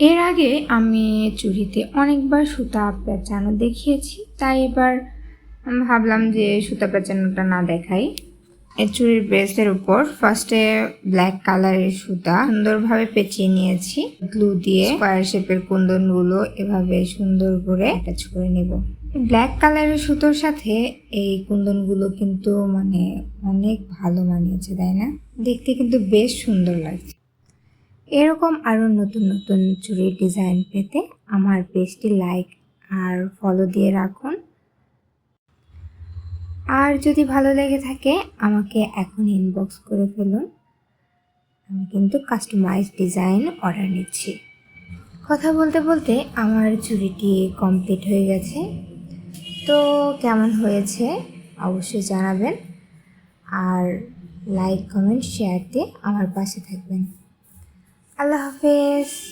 এর আগে আমি চুড়িতে অনেকবার সুতা পেঁচানো দেখিয়েছি, তাই এবার ভাবলাম যে সুতা পেঁচানোটা না দেখাই। এই চুড়ির বেসের উপর ফার্স্টে ব্ল্যাক কালারের সুতা সুন্দরভাবে পেঁচিয়ে নিয়েছি। গ্লু দিয়ে স্কোয়ার শেপের কুন্দনগুলো এভাবে সুন্দর করে অ্যাটাচ করে নেব। ব্ল্যাক কালারের সুতোর সাথে এই কুন্দনগুলো কিন্তু মানে অনেক ভালো মানিয়েছে, তাই না? দেখতে কিন্তু বেশ সুন্দর লাগছে। এরকম আরও নতুন নতুন চুড়ির ডিজাইন পেতে আমার পেজটি লাইক আর ফলো দিয়ে রাখুন। আর যদি ভালো লেগে থাকে, আমাকে এখন ইনবক্স করে ফেলুন। আমি কিন্তু কাস্টমাইজ ডিজাইন অর্ডার নিচ্ছি। কথা বলতে বলতে আমার চুড়িটি কমপ্লিট হয়ে গেছে। তো কেমন হয়েছে অবশ্যই জানাবেন। আর লাইক কমেন্ট শেয়ার দিয়ে আমার পাশে থাকবেন। আল্লাহ হাফেজ।